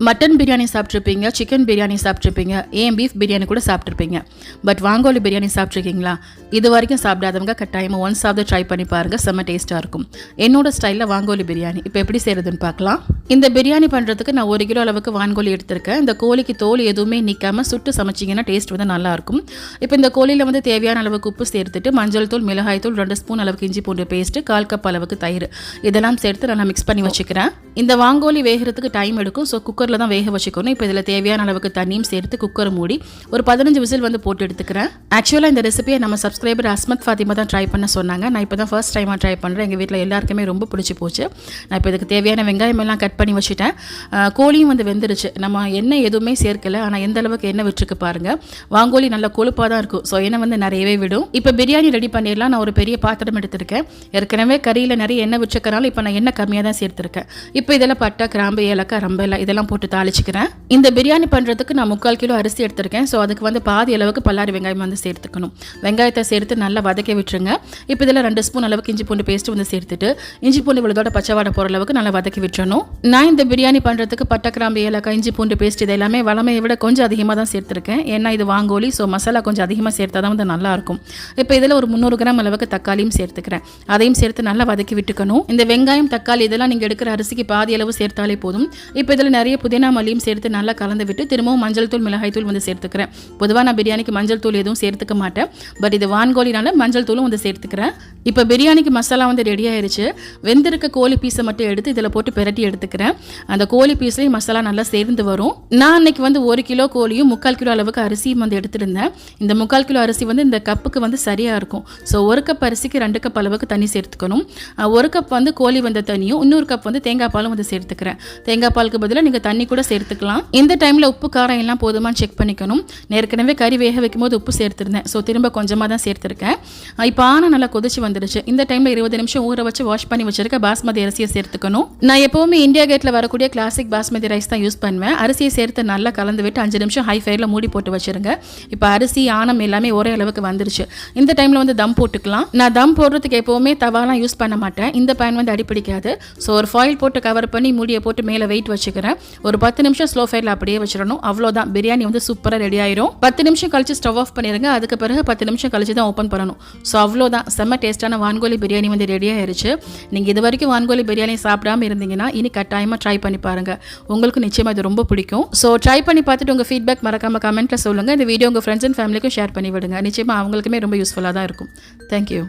Mutton biryani சாப்பிட்ருப்பீங்க chicken biryani சாப்பிட்ருப்பீங்க ஏன் பீஃப் பிரியாணி கூட சாப்பிட்ருப்பீங்க பட் வாங்கோலி பிரியாணி சாப்பிட்ருக்கீங்களா இது வரைக்கும் சாப்பிடாதவங்க கட்டாயமாக ஒன்ஸ் ஆஃப் ட்ரை பண்ணி பாருங்கள் செம்ம டேஸ்ட்டாக இருக்கும். என்னோடய ஸ்டைலில் வாங்கோலி பிரியாணி இப்போ எப்படி செய்கிறதுன்னு பார்க்கலாம். இந்த பிரியாணி பண்ணுறதுக்கு நான் ஒரு கிலோ அளவுக்கு வான்கோழி எடுத்திருக்கேன். இந்த கோழிக்கு தோல் எதுவுமே நிற்காமல் சுட்டு சமைச்சிங்கன்னா டேஸ்ட் வந்து நல்லாயிருக்கும் இப்போ இந்த கோழியில் வந்து தேவையான அளவுக்கு உப்பு சேர்த்துட்டு மஞ்சள் தூள் மிளகாய் தூள் ரெண்டு ஸ்பூன் அளவுக்கு இஞ்சி பூண்டு பேஸ்ட்டு கால் கப் அளவுக்கு தயிர். இதெல்லாம் சேர்த்து நான் மிக்ஸ் பண்ணி வச்சுக்கிறேன். இந்த வாங்கோலி வேகிறதுக்கு டைம் எடுக்கும். ஸோ குக்கரில் தான் வேக வச்சுக்கணும். இப்போ இதில் தேவையான அளவுக்கு தண்ணியும் சேர்த்து குக்கரை மூடி ஒரு பதினஞ்சு விசில் வந்து போட்டு எடுத்துக்கிறேன். ஆக்சுவலாக இந்த ரெசிபியை நம்ம சப்ஸ்கிரைபர் அஸ்மத் ஃபாத்திமா தான் ட்ரை பண்ண சொன்னாங்க. நான் இப்போ தான் ஃபர்ஸ்ட் டைமாக ட்ரை பண்ணுறேன் எங்கள் வீட்டில் எல்லாருக்குமே ரொம்ப பிடிச்சி போச்சு. நான் இப்போ இதுக்கு தேவையான வெங்காயம் எல்லாம் கட் பண்ணி வச்சுட்டேன். கோழியும் வந்து வெந்துருச்சு. நம்ம எண்ணெய் எதுவுமே சேர்க்கல. ஆனால் எந்த அளவுக்கு எண்ணெய் விட்டுருக்கு பாருங்கள் வாங்கோலி நல்ல கொழுப்பாக தான் இருக்கும். ஸோ எண்ணெய் வந்து நிறையவே விடும். இப்போ பிரியாணி ரெடி பண்ணிடலாம். நான் ஒரு பெரிய பாத்திரம் எடுத்திருக்கேன். ஏற்கனவே கறியில் நிறைய எண்ணெய் வச்சுக்கறனால இப்போ நான் எண்ணெய் கம்மியாக தான் சேர்த்துருக்கேன். இப்போ இதெல்லாம் பட்டை கிராம்பு ஏலக்காய் ரம்பெல்லாம் இதெல்லாம் போட்டு தாளிச்சுக்கிறேன். இந்த பிரியாணி பண்ணுறதுக்கு நான் முக்கால் கிலோ அரிசி எடுத்திருக்கேன். ஸோ அதுக்கு வந்து பாதி அளவுக்கு பல்லாரி வெங்காயம் வந்து சேர்த்துக்கணும். வெங்காயத்தை சேர்த்து நல்லா வதக்கி விட்டுருங்க. இப்போ இதில் ரெண்டு ஸ்பூன் அளவுக்கு இஞ்சி பூண்டு பேஸ்ட் வந்து சேர்த்துட்டு இஞ்சி பூண்டு விழுதோட பச்சை வாடை போகிற அளவுக்கு நல்லா வதக்கி விட்டுறணும். நான் இந்த பிரியாணி பண்ணுறதுக்கு பட்டை கிராம்பு ஏலக்காய் இஞ்சி பூண்டு பேஸ்ட் இது எல்லாமே வளமையை விட கொஞ்சம் அதிகமாக தான் சேர்த்துருக்கேன். ஏன்னா இது வாங்கோலி ஸோ மசாலா கொஞ்சம் அதிகமாக சேர்த்தா தான் வந்து நல்லாயிருக்கும் இப்போ இதில் ஒரு முந்நூறு கிராம் அளவுக்கு தக்காளியும் சேர்த்துக்கிறேன். அதையும் சேர்த்து நல்லா வதக்கி விட்டுக்கணும். இந்த வெங்காயம் தக்காளி இதெல்லாம் நீங்கள் எடுக்கிற அரிசிக்கு பாதி அளவு சேர்த்தாலே போதும். இப்போ இதில் நிறைய புதினா மல்லியும் சேர்த்து நல்லா கலந்து விட்டு திரும்பவும் மஞ்சள் தூள் மிளகாய் தூள் வந்து சேர்த்துக்கிறேன். பொதுவாக நான் பிரியாணிக்கு மஞ்சள் தூள் எதுவும் சேர்த்துக்க மாட்டேன். பட் இது வான்கோழினால மஞ்சள் தூளும் வந்து சேர்த்துக்கிறேன். இப்போ பிரியாணிக்கு மசாலா வந்து ரெடி ஆயிடுச்சு வெந்திருக்க கோழி பீஸை மட்டும் எடுத்து இதில் போட்டு பிரட்டி எடுத்துக்கிறேன். அந்த கோழி பீஸ்லேயும் மசாலா நல்லா சேர்ந்து வரும். நான் அன்னைக்கு வந்து ஒரு கிலோ கோழியும் முக்கால் கிலோ அளவுக்கு அரிசியும் வந்து எடுத்துருந்தேன். இந்த முக்கால் கிலோ அரிசி வந்து இந்த கப்புக்கு வந்து சரியாக இருக்கும். ஸோ ஒரு கப் அரிசிக்கு ரெண்டு கப் அளவுக்கு தண்ணி சேர்த்துக்கணும். ஒரு கப் வந்து கோழி வந்த தண்ணியும் இன்னொரு கப் வந்து தேங்காய் பாலும் வந்து சேர்த்துக்கிறேன். தேங்காய் பாலுக்கு பதிலாக நீங்கள் தண்ணி கூட சேர்த்துக்கலாம். இந்த டைமில் உப்பு காரம் எல்லாம் போதுமான்னு செக் பண்ணிக்கணும். ஏற்கனவே கறி வேக வைக்கும் போது உப்பு சேர்த்துருந்தேன். ஸோ திரும்ப கொஞ்சமாக தான் சேர்த்துருக்கேன். இப்போ ஆனால் நல்லா கொதிச்சு வந்துடுச்சு இந்த டைமில் இருபது நிமிஷம் ஊற வச்சு வாஷ் பண்ணி வச்சிருக்க பாஸ்மதி அரிசியை சேர்த்துக்கணும். நான் எப்போவுமே இந்தியா கேட்டில் வரக்கூடிய கிளாசிக் பாஸ்மதி ரைஸ் தான் யூஸ் பண்ணுவேன். அரிசியை சேர்த்து நல்லா கலந்து விட்டு அஞ்சு நிமிஷம் ஹை ஃபயரில் மூடி போட்டு வச்சுருங்க. இப்போ அரிசி ஆனம் எல்லாமே ஒரே அளவுக்கு வந்துருச்சு. இந்த டைமில் வந்து தம் போட்டுக்கலாம். நான் தம் போடுறதுக்கு எப்போவுமே தவாலாம் யூஸ் பண்ண மாட்டேன். இந்த பேன் வந்து அடிப்பிடிக்காது. ஸோ ஒரு ஃபாயில் போட்டு கவர் பண்ணி மூடியை போட்டு மேலே வெயிட் வச்சுக்கிறேன். ஒரு பத்து நிமிஷம் ஸ்லோ ஃபயரில் அப்படியே வச்சிடணும். அவ்வளோதான் பிரியாணி வந்து சூப்பராக ரெடி ஆயிரும். பத்து நிமிஷம் கழிச்சு ஸ்டவ் ஆஃப் பண்ணிடுங்க. அதுக்கு பிறகு பத்து நிமிஷம் கழிச்சு தான் ஓப்பன் பண்ணணும். ஸோ அவ்வளோதான் செம்ம டேஸ்ட்டான வான்கோழி பிரியாணி வந்து ரெடி ஆயிருச்சு. நீங்கள் இது வரைக்கும் வான்கோழி பிரியாணி சாப்பிடாம இருந்தீங்கன்னா இனி கட்டாயமாக ட்ரை பண்ணி பாருங்கள் உங்களுக்கு நிச்சயமாக இது ரொம்ப பிடிக்கும். ஸோ ட்ரை பண்ணி பார்த்துட்டு உங்கள் ஃபீட்பேக் மறக்காம கமெண்ட்டில் சொல்லுங்கள் இந்த வீடியோ உங்கள் ஃப்ரெண்ட்ஸ் அண்ட் ஃபேமிலிக்கும் ஷேர் பண்ணி விடுங்க. நிச்சயமாக அவங்களுக்குமே ரொம்ப யூஸ்ஃபுல்லாக தான் இருக்கும். தேங்க்யூ